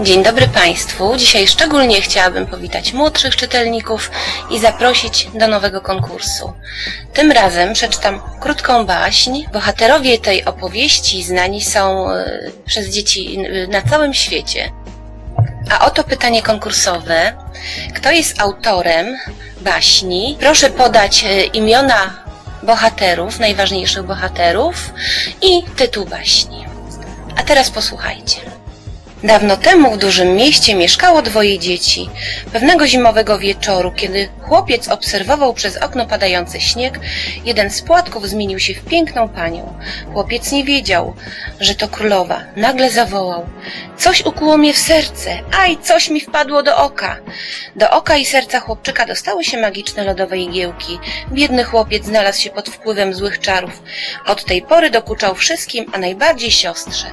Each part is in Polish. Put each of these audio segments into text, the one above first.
Dzień dobry Państwu. Dzisiaj szczególnie chciałabym powitać młodszych czytelników i zaprosić do nowego konkursu. Tym razem przeczytam krótką baśń. Bohaterowie tej opowieści znani są e, przez dzieci na całym świecie. A oto pytanie konkursowe. Kto jest autorem baśni? Proszę podać e, imiona bohaterów, najważniejszych bohaterów i tytuł baśni. A teraz posłuchajcie. Dawno temu w dużym mieście mieszkało dwoje dzieci. Pewnego zimowego wieczoru, kiedy chłopiec obserwował przez okno padający śnieg, jeden z płatków zmienił się w piękną panią. Chłopiec nie wiedział, że to królowa. Nagle zawołał. Coś ukuło mnie w serce. Aj, coś mi wpadło do oka. Do oka i serca chłopczyka dostały się magiczne lodowe igiełki. Biedny chłopiec znalazł się pod wpływem złych czarów. Od tej pory dokuczał wszystkim, a najbardziej siostrze.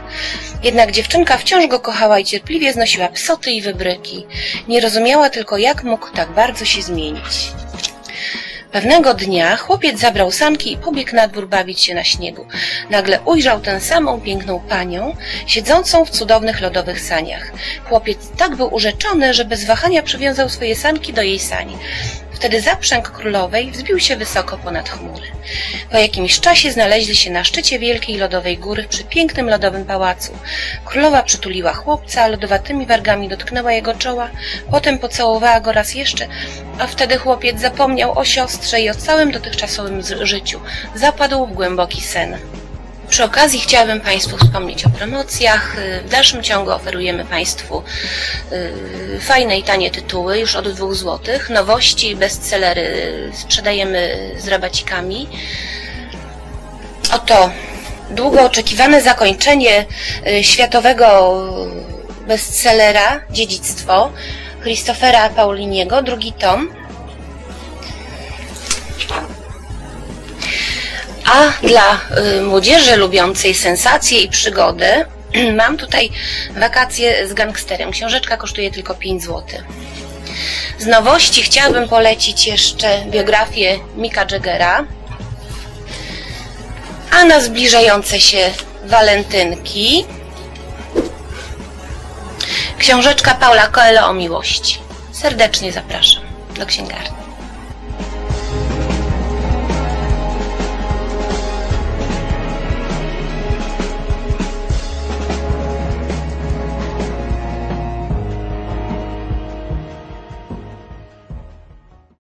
Jednak dziewczynka wciąż go kochała i cierpliwie znosiła psoty i wybryki. Nie rozumiała tylko, jak mógł tak bardzo się zmienić. Pewnego dnia chłopiec zabrał sanki i pobiegł na dwór bawić się na śniegu. Nagle ujrzał tę samą piękną panią, siedzącą w cudownych lodowych saniach. Chłopiec tak był urzeczony, że bez wahania przywiązał swoje sanki do jej sani. Wtedy zaprzęg królowej wzbił się wysoko ponad chmury. Po jakimś czasie znaleźli się na szczycie wielkiej lodowej góry przy pięknym lodowym pałacu. Królowa przytuliła chłopca, lodowatymi wargami dotknęła jego czoła, potem pocałowała go raz jeszcze, a wtedy chłopiec zapomniał o siostrze i o całym dotychczasowym życiu. Zapadł w głęboki sen. Przy okazji chciałabym Państwu wspomnieć o promocjach. W dalszym ciągu oferujemy Państwu y, fajne i tanie tytuły już od 2 zł. Nowości, bestsellery sprzedajemy z rabacikami. Oto długo oczekiwane zakończenie y, światowego bestsellera Dziedzictwo Christophera Pauliniego, drugi tom. A dla y, młodzieży lubiącej sensacje i przygody mam tutaj wakacje z gangsterem. Książeczka kosztuje tylko 5 zł. Z nowości chciałabym polecić jeszcze biografię Mika Jaggera, a na zbliżające się walentynki książeczka Paula Coelho o miłości. Serdecznie zapraszam do księgarni.